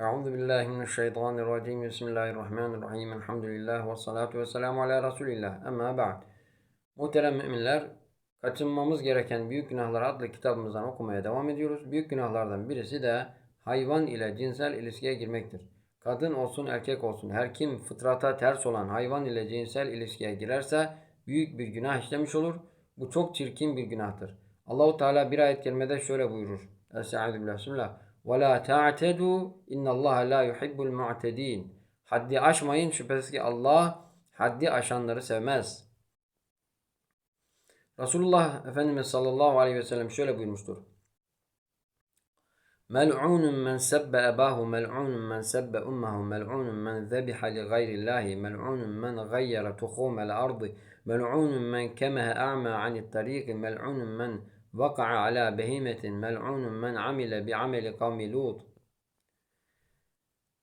Euzu billahi mineşşeytanirracim. Bismillahirrahmanirrahim. Elhamdülillah ve salatu ve selamu ala Resulillah. Ama ba'd. Muhterem müminler, kaçınmamız gereken büyük günahlar adlı kitabımızdan okumaya devam ediyoruz. Büyük günahlardan birisi de hayvan ile cinsel ilişkiye girmektir. Kadın olsun erkek olsun her kim fıtrata ters olan hayvan ile cinsel ilişkiye girerse büyük bir günah işlemiş olur. Bu çok çirkin bir günahtır. Allahu Teala bir ayet kerimede şöyle buyurur. Estaizu billah. Bismillah. وَلَا تَعْتَدُوا إِنَّ اللّٰهَ لَا يُحِبُّ الْمُعْتَد۪ينَ حد Haddi aşmayın الله حد أشان haddi aşanları sevmez. Resulullah صلى الله عليه وسلم sellem şöyle buyurmuştur. مَلْعُونٌ مَنْ سَبَّ أَبَاهُ مَلْعُونٌ مَنْ سَبَّ أُمَّهُ مَلْعُونٌ مَنْ ذَبِحَ لِغَيْرِ اللّٰهِ مَلْعُونٌ مَنْ غَيَّرَ تُخُومَ الْأَرْضِ مَلْعُونٌ مَنْ كَمَهَ أَعْمَى عَنِ الطَّرِيقِ مَلْعُونٌ مَنْ vaka'a ala behimetin, mel'unun men amile bi ameli kavmi Lut.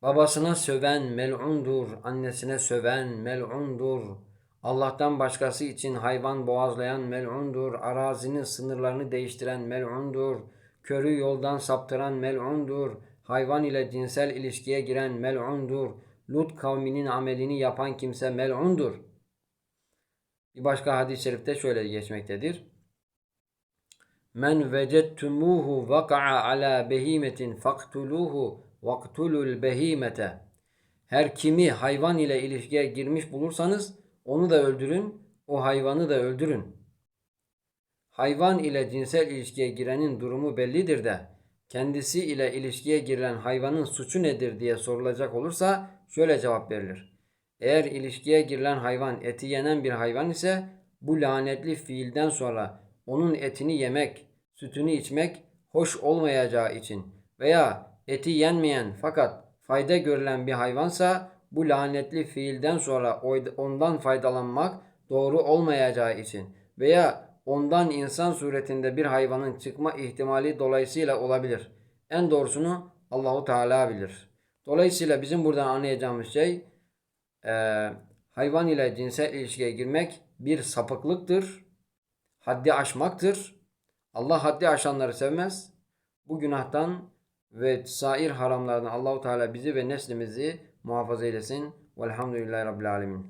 Babasına söven mel'undur, annesine söven mel'undur. Allah'tan başkası için hayvan boğazlayan mel'undur, arazinin sınırlarını değiştiren mel'undur, körü yoldan saptıran mel'undur, hayvan ile cinsel ilişkiye giren mel'undur, Lut kavminin amelini yapan kimse mel'undur. Bir başka hadis-i şerifte şöyle geçmektedir. Men vecettumuhu vaka'a ala behimetin faktuluhu vaktulul behimete. Her kimi hayvan ile ilişkiye girmiş bulursanız onu da öldürün, o hayvanı da öldürün. Hayvan ile cinsel ilişkiye girenin durumu bellidir de kendisi ile ilişkiye girilen hayvanın suçu nedir diye sorulacak olursa şöyle cevap verilir. Eğer ilişkiye girilen hayvan eti yenen bir hayvan ise bu lanetli fiilden sonra onun etini yemek, sütünü içmek hoş olmayacağı için veya eti yenmeyen fakat fayda görülen bir hayvansa bu lanetli fiilden sonra ondan faydalanmak doğru olmayacağı için veya ondan insan suretinde bir hayvanın çıkma ihtimali dolayısıyla olabilir. En doğrusunu Allahu Teala bilir. Dolayısıyla bizim buradan anlayacağımız şey e, hayvan ile cinsel ilişkiye girmek bir sapıklıktır. Haddi aşmaktır. Allah haddi aşanları sevmez. Bu günahtan ve sair haramlardan Allahu Teala bizi ve neslimizi muhafaza eylesin. Velhamdülillahi Rabbil Alemin.